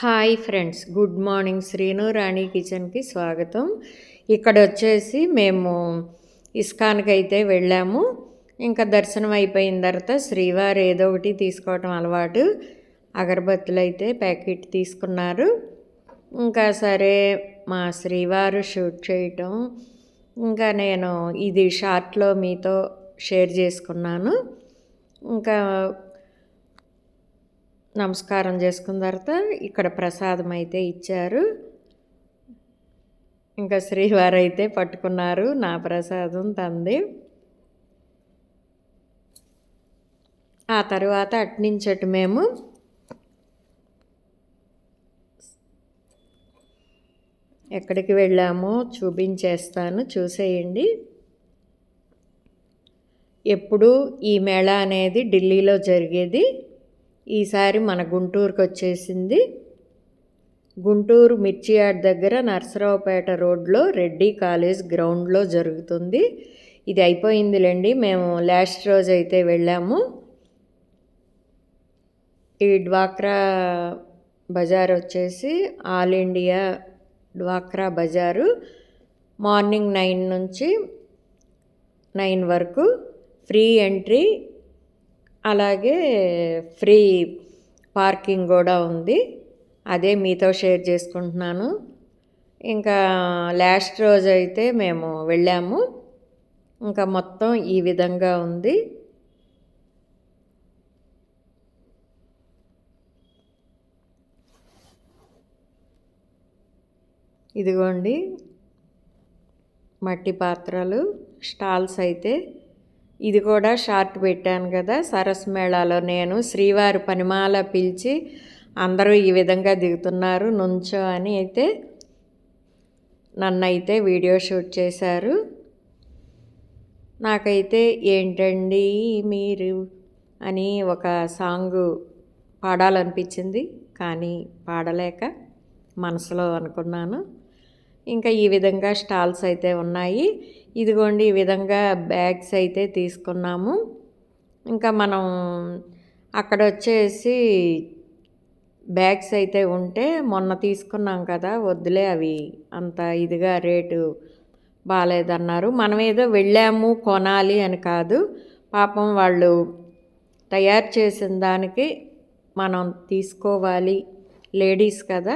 Hi friends good morning Srinu Rani కిచెన్కి స్వాగతం. ఇక్కడ వచ్చేసి మేము ఇస్కాన్కి అయితే వెళ్ళాము. ఇంకా దర్శనం అయిపోయిన తర్వాత శ్రీవారు ఏదో ఒకటి తీసుకోవటం అలవాటు. అగరబత్తులు అయితే ప్యాకెట్ తీసుకున్నారు. ఇంకా సరే మా శ్రీవారు షూట్ చేయటం. ఇంకా నేను ఇది షార్ట్లో మీతో షేర్ చేసుకున్నాను. ఇంకా నమస్కారం చేసుకున్న తర్వాత ఇక్కడ ప్రసాదం అయితే ఇచ్చారు. ఇంకా శ్రీవారు అయితే పట్టుకున్నారు నా ప్రసాదం తంది. ఆ తర్వాత అట్నుంచటు మేము. ఎక్కడికి వెళ్ళామో చూపించేస్తాను చూసేయండి. ఎప్పుడు ఈ మేళా అనేది ఢిల్లీలో జరిగేది. ఈసారి మన గుంటూరుకు వచ్చేసింది గుంటూరు మిర్చి యార్డ్ దగ్గర నర్సరావుపేట రోడ్లో రెడ్డి కాలేజ్ గ్రౌండ్లో జరుగుతుంది. ఇది అయిపోయిందిలేండి. మేము లాస్ట్ రోజు అయితే వెళ్ళాము. ఈ డ్వాక్రా బజార్ వచ్చేసి ఆల్ ఇండియా డ్వాక్రా బజారు. మార్నింగ్ నైన్ నుంచి నైన్ వరకు ఫ్రీ ఎంట్రీ అలాగే ఫ్రీ పార్కింగ్ కూడా ఉంది. అదే మీతో షేర్ చేసుకుంటున్నాను. ఇంకా లాస్ట్ రోజు అయితే మేము వెళ్ళాము. ఇంకా మొత్తం ఈ విధంగా ఉంది. ఇదిగోండి మట్టి పాత్రలు స్టాల్స్ అయితే ఇది కూడా షార్ట్ పెట్టాను కదా సరస్ మేళాలో నేను శ్రీవారి పనిమాల పిలిచి అందరూ ఈ విధంగా దిగుతున్నారు నుంచో అని అయితే నన్ను అయితే వీడియో షూట్ చేశారు. నాకైతే ఏంటండి మీరు అని ఒక సాంగ్ పాడాలనిపించింది కానీ పాడలేక మనసులో అనుకున్నాను. ఇంకా ఈ విధంగా స్టాల్స్ అయితే ఉన్నాయి. ఇదిగోండి ఈ విధంగా బ్యాగ్స్ అయితే తీసుకున్నాము. ఇంకా మనం అక్కడ వచ్చేసి బ్యాగ్స్ అయితే ఉంటే మొన్న తీసుకున్నాం కదా వద్దులే అవి అంత ఇదిగా రేటు బాగాలేదన్నారు మనం ఏదో వెళ్ళాము కొనాలి అని కాదు పాపం వాళ్ళు తయారు చేసిన దానికి మనం తీసుకోవాలి లేడీస్ కదా.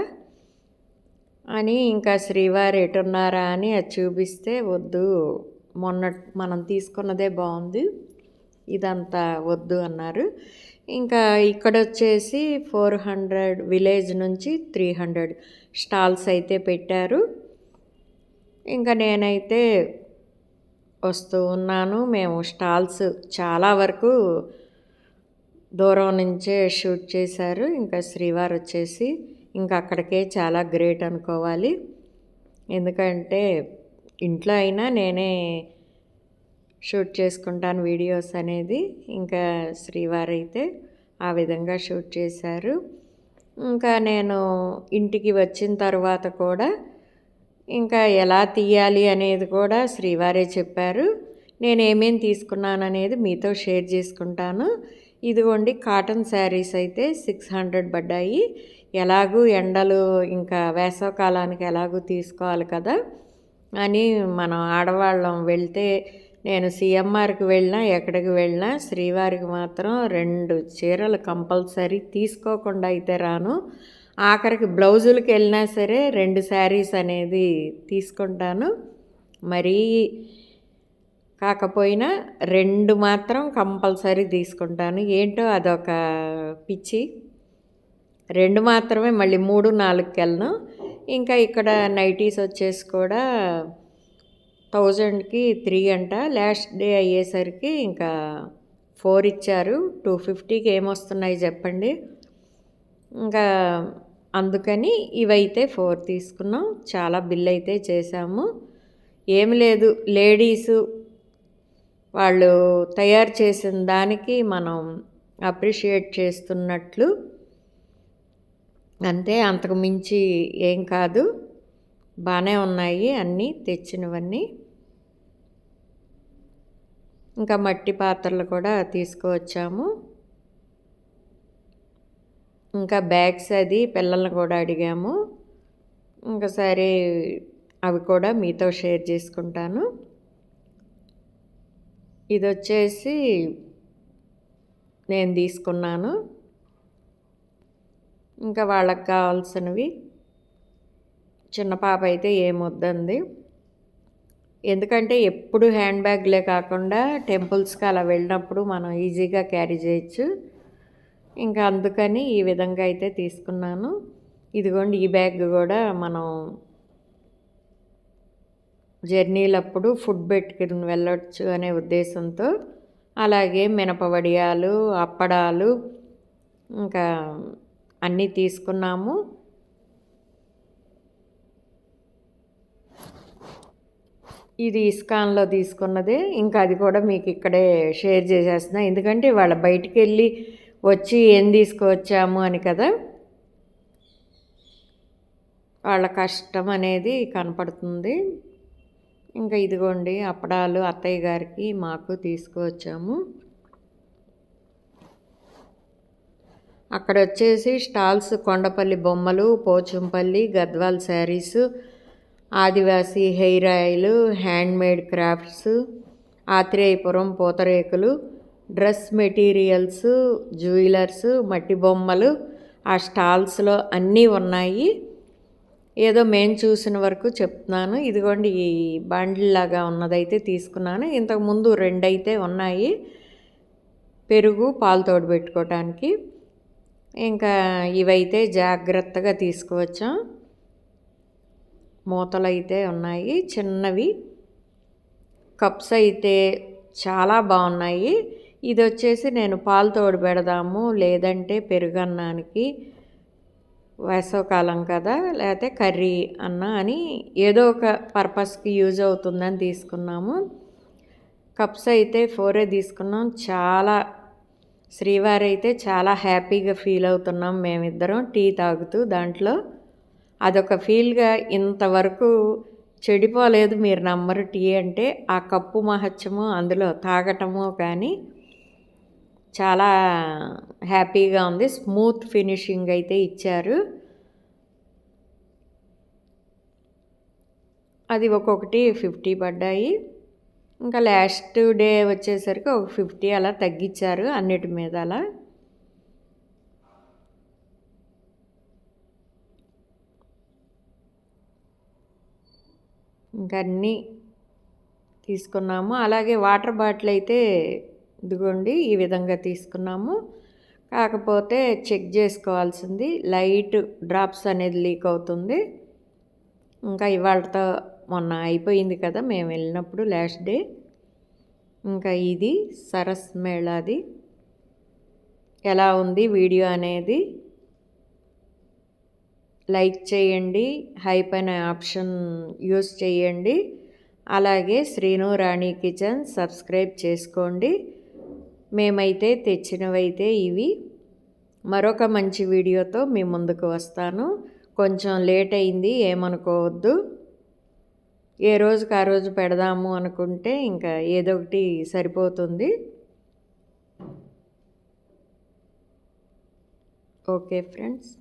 అని ఇంకా శ్రీవారు ఎటున్నారా అని అది చూపిస్తే వద్దు మొన్న మనం తీసుకున్నదే బాగుంది ఇదంతా వద్దు అన్నారు. ఇంకా ఇక్కడ వచ్చేసి ఫోర్ హండ్రెడ్ విలేజ్ నుంచి త్రీ హండ్రెడ్ స్టాల్స్ అయితే పెట్టారు. ఇంకా నేనైతే వస్తూ ఉన్నాను. మేము స్టాల్స్ చాలా వరకు దూరం నుంచే షూట్ చేశారు. ఇంకా శ్రీవారు వచ్చేసి ఇంకా అక్కడికే చాలా గ్రేట్ అనుకోవాలి. ఎందుకంటే ఇంట్లో అయినా నేనే షూట్ చేసుకుంటాను వీడియోస్ అనేది. ఇంకా శ్రీవారు అయితే ఆ విధంగా షూట్ చేశారు. ఇంకా నేను ఇంటికి వచ్చిన తర్వాత కూడా ఇంకా ఎలా తీయాలి అనేది కూడా శ్రీవారే చెప్పారు. నేను ఏమేమి తీసుకున్నాను అనేది మీతో షేర్ చేసుకుంటాను. ఇదిగోండి కాటన్ శారీస్ అయితే సిక్స్ హండ్రెడ్ పడ్డాయి. ఎలాగూ ఎండలు ఇంకా వేసవకాలానికి ఎలాగూ తీసుకోవాలి కదా అని మనం ఆడవాళ్ళం వెళ్తే నేను సిఎంఆర్కి వెళ్ళినా ఎక్కడికి వెళ్ళినా శ్రీవారికి మాత్రం రెండు చీరలు కంపల్సరీ తీసుకోకుండా అయితే రాను. ఆఖరికి బ్లౌజులకి వెళ్ళినా సరే రెండు శారీస్ అనేది తీసుకుంటాను. మరీ కాకపోయినా రెండు మాత్రం కంపల్సరీ తీసుకుంటాను. ఏంటో అదొక పిచ్చి. రెండు మాత్రమే మళ్ళీ మూడు నాలుగుకి వెళ్ళను. ఇంకా ఇక్కడ నైటీస్ వచ్చేసి కూడా థౌజండ్కి త్రీ అంట. లాస్ట్ డే అయ్యేసరికి ఇంకా ఫోర్ ఇచ్చారు. టూ ఫిఫ్టీకి ఏమొస్తున్నాయి చెప్పండి. ఇంకా అందుకని ఇవైతే ఫోర్ తీసుకున్నాం. చాలా బిల్ అయితే చేసాము ఏమి లేదు లేడీసు వాళ్ళు తయారు చేసిన దానికి మనం అప్రిషియేట్ చేస్తున్నట్లు అంతే అంతకు మించి ఏం కాదు. బాగానే ఉన్నాయి అన్నీ తెచ్చినవన్నీ. ఇంకా మట్టి పాత్రలు కూడా తీసుకువచ్చాము. ఇంకా బ్యాగ్స్ అది పిల్లల్ని కూడా అడిగాము. ఇంకసారి అవి కూడా మీతో షేర్ చేసుకుంటాను. ఇది వచ్చేసి నేను తీసుకున్నాను. ఇంకా వాళ్ళకి కావాల్సినవి. చిన్న పాప అయితే ఏమొద్దంది. ఎందుకంటే ఎప్పుడు హ్యాండ్ బ్యాగ్లే కాకుండా టెంపుల్స్కి అలా వెళ్ళినప్పుడు మనం ఈజీగా క్యారీ చేయొచ్చు. ఇంకా అందుకని ఈ విధంగా అయితే తీసుకున్నాను. ఇదిగోండి ఈ బ్యాగ్ కూడా మనం జర్నీలప్పుడు ఫుడ్ పెట్టుకుని వెళ్ళొచ్చు అనే ఉద్దేశంతో. అలాగే మినప వడియాలు అప్పడాలు ఇంకా అన్నీ తీసుకున్నాము. ఇది ఇస్కాన్లో తీసుకున్నదే. ఇంకా అది కూడా మీకు ఇక్కడే షేర్ చేసేస్తున్నా. ఎందుకంటే వాళ్ళ బయటికి వెళ్ళి వచ్చి ఏం తీసుకువచ్చాము అని కదా. వాళ్ళ కష్టం అనేది కనపడుతుంది. ఇంకా ఇదిగోండి అప్పడాలు అత్తయ్య గారికి మాకు తీసుకువచ్చాము. అక్కడ వచ్చేసి స్టాల్స్ కొండపల్లి బొమ్మలు Pochampalli Gadwal saris Adivasi hair oil handmade crafts Atreyapuram పూతరేకులు డ్రెస్ మెటీరియల్స్ జ్యువెలర్స్ మట్టి బొమ్మలు ఆ స్టాల్స్లో అన్నీ ఉన్నాయి. ఏదో మేము చూసిన వరకు చెప్తున్నాను. ఇదిగోండి ఈ బండిల్లాగా ఉన్నదైతే తీసుకున్నాను. ఇంతకుముందు రెండైతే ఉన్నాయి. పెరుగు పాలు తోడు పెట్టుకోవటానికి ఇంకా ఇవైతే జాగ్రత్తగా తీసుకువచ్చాం? మూతలు అయితే ఉన్నాయి చిన్నవి. కప్స్ అయితే చాలా బాగున్నాయి. ఇది వచ్చేసి నేను పాలు తోడు పెడదాము లేదంటే పెరుగన్నానికి వేసవకాలం కదా లేకపోతే కర్రీ అన్న అని ఏదో ఒక పర్పస్కి యూజ్ అవుతుందని తీసుకున్నాము. కప్స్ అయితే ఫోరే తీసుకున్నాం చాలా శ్రీవారి అయితే చాలా హ్యాపీగా ఫీల్ అవుతున్నాం మేమిద్దరం టీ తాగుతూ దాంట్లో. అదొక ఫీల్గా ఇంతవరకు చెడిపోలేదు మీరు నమ్మరు టీ అంటే ఆ కప్పు మహత్యము అందులో తాగటము కానీ చాలా హ్యాపీగా ఉంది. స్మూత్ ఫినిషింగ్ అయితే ఇచ్చారు. అది ఒక్కొక్కటి ఫిఫ్టీ పడ్డాయి. ఇంకా లాస్ట్ డే వచ్చేసరికి ఒక ఫిఫ్టీ అలా తగ్గించారు అన్నిటి మీద అలా. ఇంకా అన్నీ తీసుకున్నాము. అలాగే వాటర్ బాటిల్ అయితే ఇదిగోండి ఈ విధంగా తీసుకున్నాము. కాకపోతే చెక్ చేసుకోవాల్సింది లైట్ డ్రాప్స్ అనేది లీక్ అవుతుంది. ఇంకా ఇవాళతో మొన్న అయిపోయింది కదా మేము వెళ్ళినప్పుడు లాస్ట్ డే ఇంకా ఇది సరస్ మేళాది. ఎలా ఉంది వీడియో అనేది? లైక్ చేయండి హైప్ అనే ఆప్షన్ యూస్ చేయండి. అలాగే శ్రీను రాణి కిచెన్ సబ్స్క్రైబ్ చేసుకోండి. మేమైతే తెచ్చినవైతే ఇవి. మరొక మంచి వీడియోతో మీ ముందుకు వస్తాను. కొంచెం లేట్ అయింది ఏమనుకోవద్దు. ఏ రోజుకి ఆ రోజు పెడదాము అనుకుంటే ఇంకా ఏదో ఒకటి సరిపోతుంది. Okay friends.